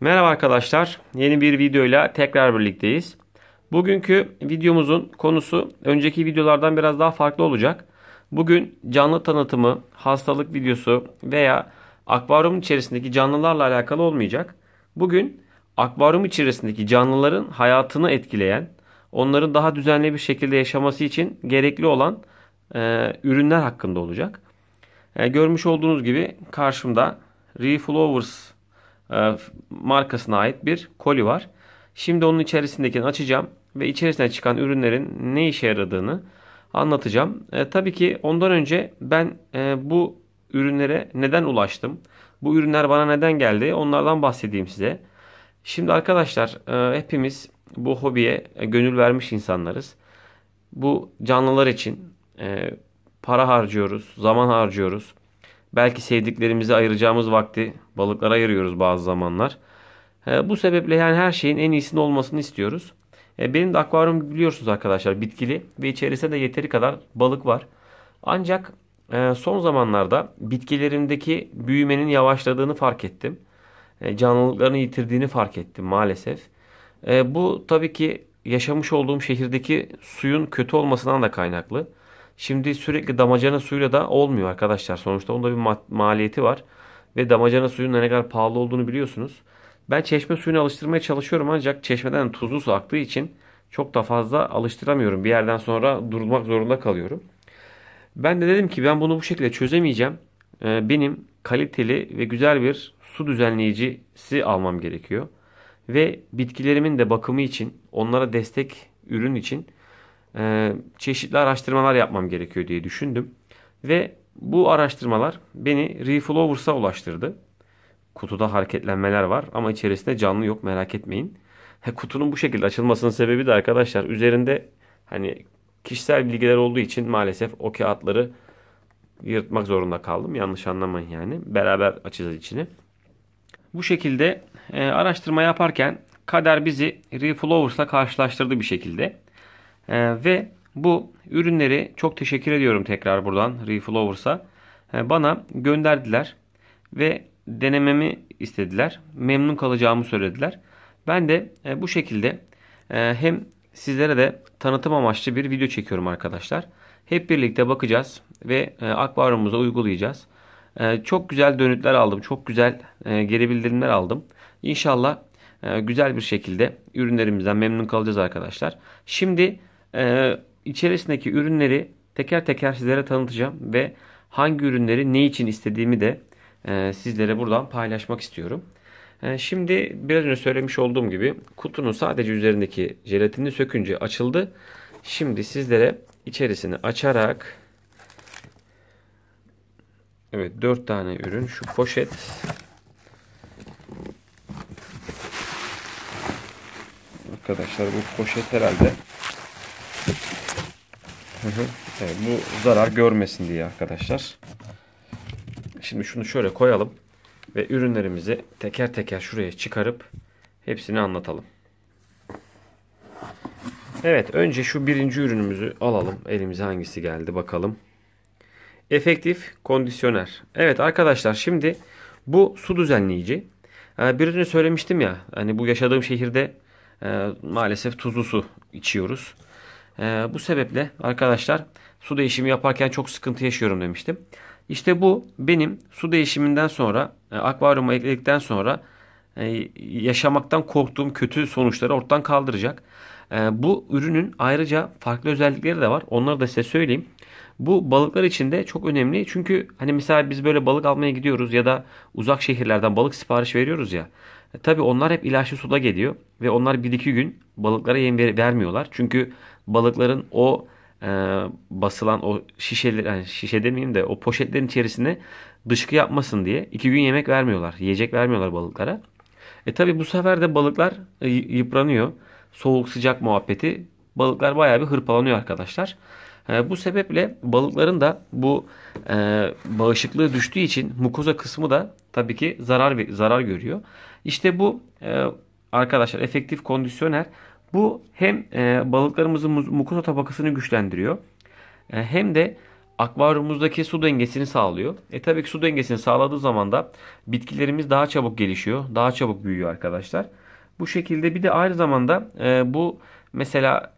Merhaba arkadaşlar. Yeni bir videoyla tekrar birlikteyiz. Bugünkü videomuzun konusu önceki videolardan biraz daha farklı olacak. Bugün canlı tanıtımı, hastalık videosu veya akvaryum içerisindeki canlılarla alakalı olmayacak. Bugün akvaryum içerisindeki canlıların hayatını etkileyen, onların daha düzenli bir şekilde yaşaması için gerekli olan e, ürünler hakkında olacak. E, görmüş olduğunuz gibi karşımda Reflowers e, markasına ait bir koli var. Şimdi onun içerisindekini açacağım ve içerisine çıkan ürünlerin ne işe yaradığını anlatacağım. E, tabii ki ondan önce ben e, bu ürünlere neden ulaştım? Bu ürünler bana neden geldi? Onlardan bahsedeyim size. Şimdi arkadaşlar e, hepimiz bu hobiye gönül vermiş insanlarız. Bu canlılar için e, para harcıyoruz, zaman harcıyoruz. Belki sevdiklerimizi ayıracağımız vakti balıklara ayırıyoruz bazı zamanlar. E, bu sebeple yani her şeyin en iyisinin olmasını istiyoruz. E, benim de akvaryum biliyorsunuz arkadaşlar bitkili ve içerisinde de yeteri kadar balık var. Ancak e, son zamanlarda bitkilerimdeki büyümenin yavaşladığını fark ettim. E, canlılıklarını yitirdiğini fark ettim maalesef. E, bu tabii ki yaşamış olduğum şehirdeki suyun kötü olmasından da kaynaklı. Şimdi sürekli damacana suyla da olmuyor arkadaşlar. Sonuçta onda bir ma- maliyeti var. Ve damacana suyun ne kadar pahalı olduğunu biliyorsunuz. Ben çeşme suyunu alıştırmaya çalışıyorum ancak çeşmeden tuzlu su aktığı için çok da fazla alıştıramıyorum. Bir yerden sonra durmak zorunda kalıyorum. Ben de dedim ki ben bunu bu şekilde çözemeyeceğim. Ee, benim kaliteli ve güzel bir su düzenleyicisi almam gerekiyor. Ve bitkilerimin de bakımı için, onlara destek ürün için e, çeşitli araştırmalar yapmam gerekiyor diye düşündüm. Ve bu araştırmalar beni Reflowers'a ulaştırdı. Kutuda hareketlenmeler var ama içerisinde canlı yok merak etmeyin. Kutunun bu şekilde açılmasının sebebi de arkadaşlar üzerinde hani kişisel bilgiler olduğu için maalesef o kağıtları yırtmak zorunda kaldım. Yanlış anlamayın yani. Beraber açacağız içini. Bu şekilde e, araştırma yaparken kader bizi Reflowers'la karşılaştırdı bir şekilde. E, ve bu ürünleri çok teşekkür ediyorum tekrar buradan Reflowers'a. E, bana gönderdiler ve denememi istediler. Memnun kalacağımı söylediler. Ben de e, bu şekilde e, hem sizlere de tanıtım amaçlı bir video çekiyorum arkadaşlar. Hep birlikte bakacağız ve e, akvaryumumuza uygulayacağız. E, çok güzel dönütler aldım. Çok güzel e, geri bildirimler aldım. İnşallah e, güzel bir şekilde ürünlerimizden memnun kalacağız arkadaşlar. Şimdi e, içerisindeki ürünleri teker teker sizlere tanıtacağım ve hangi ürünleri ne için istediğimi de e, sizlere buradan paylaşmak istiyorum. E, şimdi biraz önce söylemiş olduğum gibi kutunun sadece üzerindeki jelatinini sökünce açıldı. Şimdi sizlere içerisini açarak Evet 4 tane ürün şu poşet Arkadaşlar bu poşet herhalde evet, bu zarar görmesin diye arkadaşlar. Şimdi şunu şöyle koyalım ve ürünlerimizi teker teker şuraya çıkarıp hepsini anlatalım. Evet önce şu birinci ürünümüzü alalım. Elimize hangisi geldi bakalım. Efektif kondisyoner. Evet arkadaşlar şimdi bu su düzenleyici. Ee, bir önce söylemiştim ya hani bu yaşadığım şehirde e, maalesef tuzlu su içiyoruz. E, bu sebeple arkadaşlar su değişimi yaparken çok sıkıntı yaşıyorum demiştim. İşte bu benim su değişiminden sonra e, akvaryuma ekledikten sonra e, yaşamaktan korktuğum kötü sonuçları ortadan kaldıracak. E, bu ürünün ayrıca farklı özellikleri de var. Onları da size söyleyeyim. Bu balıklar için de çok önemli. Çünkü hani mesela biz böyle balık almaya gidiyoruz ya da uzak şehirlerden balık sipariş veriyoruz ya. E, tabii onlar hep ilaçlı suda geliyor ve onlar 1-2 gün balıklara yem vermiyorlar. Çünkü balıkların o e, basılan o şişeler yani şişe demeyeyim de o poşetlerin içerisine dışkı yapmasın diye 2 gün yemek vermiyorlar. Yiyecek vermiyorlar balıklara. E tabi bu sefer de balıklar e, yıpranıyor. Soğuk sıcak muhabbeti balıklar bayağı bir hırpalanıyor arkadaşlar. E, bu sebeple balıkların da bu e, bağışıklığı düştüğü için mukoza kısmı da tabii ki zarar zarar görüyor. İşte bu e, arkadaşlar efektif kondisyoner bu hem e, balıklarımızın mukoza tabakasını güçlendiriyor e, hem de akvaryumumuzdaki su dengesini sağlıyor. E tabii ki su dengesini sağladığı zaman da bitkilerimiz daha çabuk gelişiyor. Daha çabuk büyüyor arkadaşlar. Bu şekilde bir de aynı zamanda e, bu mesela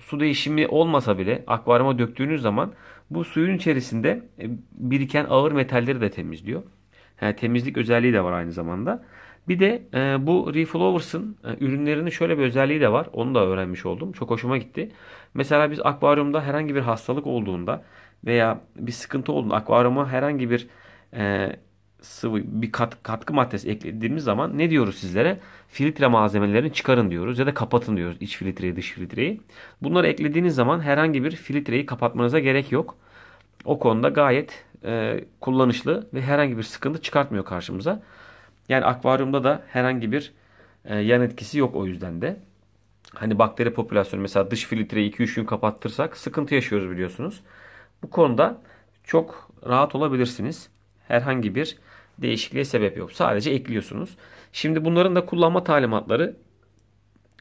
su değişimi olmasa bile akvaryuma döktüğünüz zaman bu suyun içerisinde e, biriken ağır metalleri de temizliyor. Yani temizlik özelliği de var aynı zamanda. Bir de e, bu Reflowers'ın e, ürünlerinin şöyle bir özelliği de var. Onu da öğrenmiş oldum. Çok hoşuma gitti. Mesela biz akvaryumda herhangi bir hastalık olduğunda veya bir sıkıntı olduğunda akvaryuma herhangi bir e, sıvı bir kat, katkı maddesi eklediğimiz zaman ne diyoruz sizlere? Filtre malzemelerini çıkarın diyoruz ya da kapatın diyoruz iç filtreyi dış filtreyi. Bunları eklediğiniz zaman herhangi bir filtreyi kapatmanıza gerek yok. O konuda gayet e, kullanışlı ve herhangi bir sıkıntı çıkartmıyor karşımıza. Yani akvaryumda da herhangi bir e, yan etkisi yok o yüzden de. Hani bakteri popülasyonu mesela dış filtreyi 2-3 gün kapattırsak sıkıntı yaşıyoruz biliyorsunuz. Bu konuda çok rahat olabilirsiniz. Herhangi bir değişikliğe sebep yok. Sadece ekliyorsunuz. Şimdi bunların da kullanma talimatları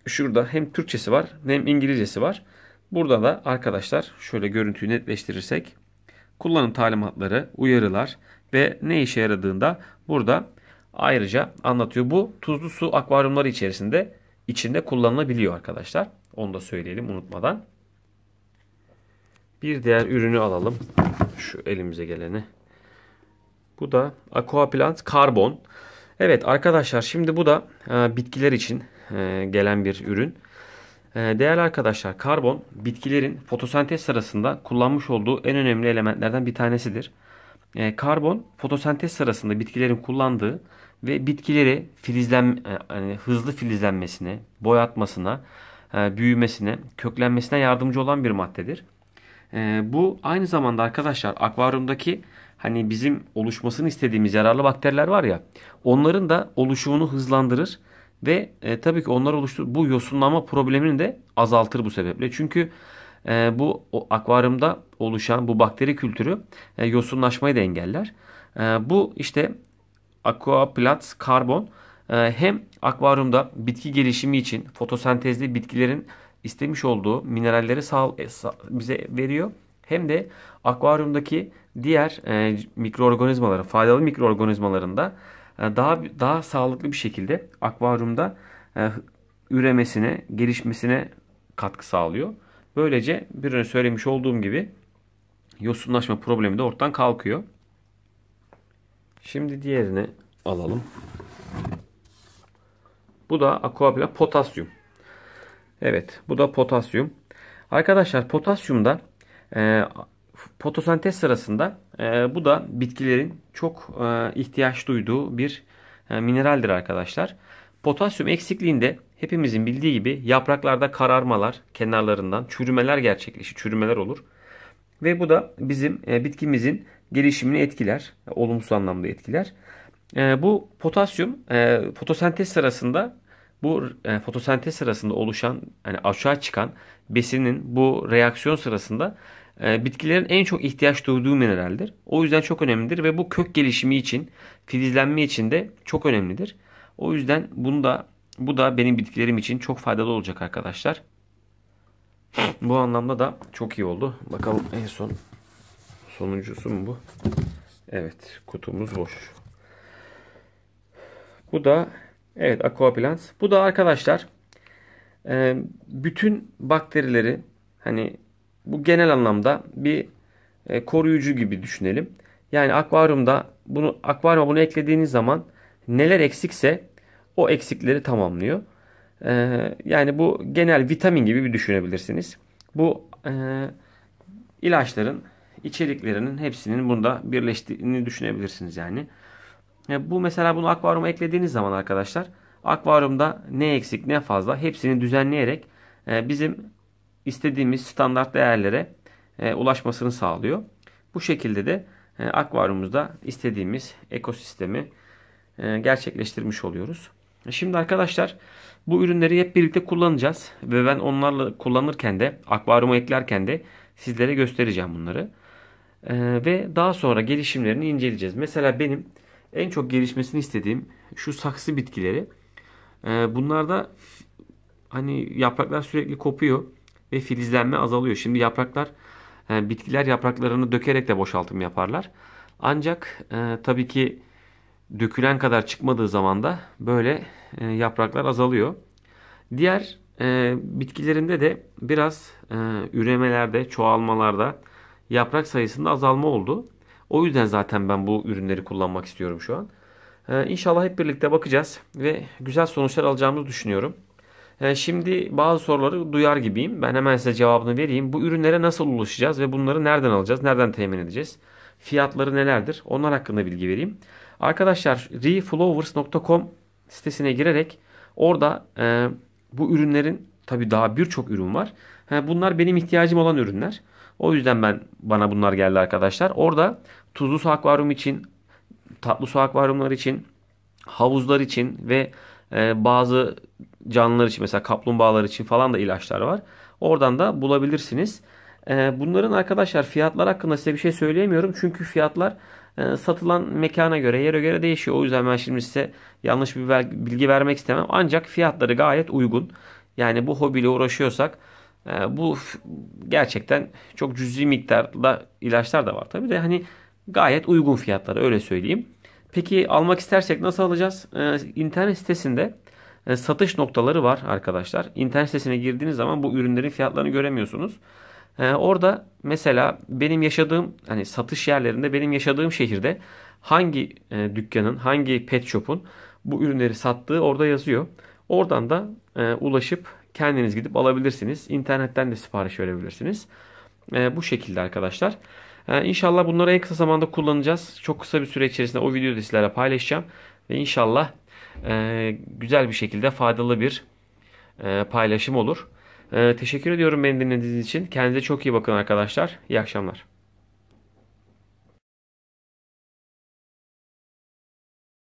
şurada hem Türkçesi var hem İngilizcesi var. Burada da arkadaşlar şöyle görüntüyü netleştirirsek kullanım talimatları, uyarılar ve ne işe yaradığında burada ayrıca anlatıyor. Bu tuzlu su akvaryumları içerisinde içinde kullanılabiliyor arkadaşlar. Onu da söyleyelim unutmadan. Bir diğer ürünü alalım. Şu elimize geleni. Bu da Aquaplant Karbon. Evet arkadaşlar şimdi bu da e, bitkiler için e, gelen bir ürün. E, değerli arkadaşlar karbon bitkilerin fotosentez sırasında kullanmış olduğu en önemli elementlerden bir tanesidir. E, karbon fotosentez sırasında bitkilerin kullandığı ve bitkileri filizlen yani hızlı filizlenmesine, boyatmasına, e, büyümesine, köklenmesine yardımcı olan bir maddedir. E, bu aynı zamanda arkadaşlar akvaryumdaki hani bizim oluşmasını istediğimiz yararlı bakteriler var ya onların da oluşumunu hızlandırır ve e, tabii ki onlar oluştur bu yosunlanma problemini de azaltır bu sebeple. Çünkü e, bu o, akvaryumda oluşan bu bakteri kültürü e, yosunlaşmayı da engeller. E, bu işte Aquaplats karbon e, hem akvaryumda bitki gelişimi için fotosentezli bitkilerin istemiş olduğu mineralleri sağ, e, bize veriyor. Hem de akvaryumdaki diğer e, mikroorganizmaların, faydalı mikroorganizmalarında e, daha daha sağlıklı bir şekilde akvaryumda e, üremesine, gelişmesine katkı sağlıyor. Böylece bir önce söylemiş olduğum gibi yosunlaşma problemi de ortadan kalkıyor. Şimdi diğerini alalım. Bu da aquapila potasyum. Evet bu da potasyum. Arkadaşlar potasyumda e, fotosentez sırasında e, bu da bitkilerin çok e, ihtiyaç duyduğu bir e, mineraldir arkadaşlar. Potasyum eksikliğinde hepimizin bildiği gibi yapraklarda kararmalar, kenarlarından çürümeler gerçekleşir. Çürümeler olur. Ve bu da bizim e, bitkimizin gelişimini etkiler. Olumsuz anlamda etkiler. E, bu potasyum e, fotosentez sırasında bu fotosentez sırasında oluşan yani aşağı çıkan besinin bu reaksiyon sırasında bitkilerin en çok ihtiyaç duyduğu mineraldir. O yüzden çok önemlidir ve bu kök gelişimi için, filizlenme için de çok önemlidir. O yüzden bunu da bu da benim bitkilerim için çok faydalı olacak arkadaşlar. Bu anlamda da çok iyi oldu. Bakalım en son sonuncusu mu bu? Evet, kutumuz boş. Bu da evet Aquaplant. Bu da arkadaşlar e, bütün bakterileri hani bu genel anlamda bir e, koruyucu gibi düşünelim. Yani akvaryumda bunu akvaryuma bunu eklediğiniz zaman neler eksikse o eksikleri tamamlıyor. E, yani bu genel vitamin gibi bir düşünebilirsiniz. Bu e, ilaçların içeriklerinin hepsinin bunda birleştiğini düşünebilirsiniz yani. E, bu mesela bunu akvaryuma eklediğiniz zaman arkadaşlar akvaryumda ne eksik ne fazla hepsini düzenleyerek e, bizim istediğimiz standart değerlere e, ulaşmasını sağlıyor. Bu şekilde de e, akvaryumumuzda istediğimiz ekosistemi e, gerçekleştirmiş oluyoruz. Şimdi arkadaşlar bu ürünleri hep birlikte kullanacağız ve ben onlarla kullanırken de akvaryuma eklerken de sizlere göstereceğim bunları. E, ve daha sonra gelişimlerini inceleyeceğiz. Mesela benim en çok gelişmesini istediğim şu saksı bitkileri. E, bunlarda hani yapraklar sürekli kopuyor ve filizlenme azalıyor. Şimdi yapraklar E, bitkiler yapraklarını dökerek de boşaltım yaparlar. Ancak e, tabii ki dökülen kadar çıkmadığı zaman da böyle e, yapraklar azalıyor. Diğer e, bitkilerinde de biraz e, üremelerde, çoğalmalarda yaprak sayısında azalma oldu. O yüzden zaten ben bu ürünleri kullanmak istiyorum şu an. E, inşallah hep birlikte bakacağız ve güzel sonuçlar alacağımızı düşünüyorum. E, şimdi bazı soruları duyar gibiyim. Ben hemen size cevabını vereyim. Bu ürünlere nasıl ulaşacağız ve bunları nereden alacağız, nereden temin edeceğiz? Fiyatları nelerdir? Onlar hakkında bilgi vereyim. Arkadaşlar reflowers.com sitesine girerek orada e, bu ürünlerin tabi daha birçok ürün var. He, bunlar benim ihtiyacım olan ürünler. O yüzden ben bana bunlar geldi arkadaşlar. Orada tuzlu su akvaryum için, tatlı su akvaryumlar için, havuzlar için ve e, bazı canlılar için mesela kaplumbağalar için falan da ilaçlar var. Oradan da bulabilirsiniz. E, bunların arkadaşlar fiyatlar hakkında size bir şey söyleyemiyorum. Çünkü fiyatlar e, satılan mekana göre, yere göre değişiyor. O yüzden ben şimdi size yanlış bir bilgi vermek istemem. Ancak fiyatları gayet uygun. Yani bu hobiyle uğraşıyorsak e, bu gerçekten çok cüzi miktarda ilaçlar da var. Tabi de hani gayet uygun fiyatları öyle söyleyeyim. Peki almak istersek nasıl alacağız? Ee, internet sitesinde e, satış noktaları var arkadaşlar. İnternet sitesine girdiğiniz zaman bu ürünlerin fiyatlarını göremiyorsunuz. Ee, orada mesela benim yaşadığım hani satış yerlerinde benim yaşadığım şehirde hangi e, dükkanın, hangi pet shop'un bu ürünleri sattığı orada yazıyor. Oradan da e, ulaşıp kendiniz gidip alabilirsiniz. İnternetten de sipariş verebilirsiniz. E, bu şekilde arkadaşlar. E, inşallah bunları en kısa zamanda kullanacağız. Çok kısa bir süre içerisinde o videoyu da sizlerle paylaşacağım. Ve inşallah e, güzel bir şekilde faydalı bir e, paylaşım olur. E, teşekkür ediyorum beni dinlediğiniz için. Kendinize çok iyi bakın arkadaşlar. İyi akşamlar.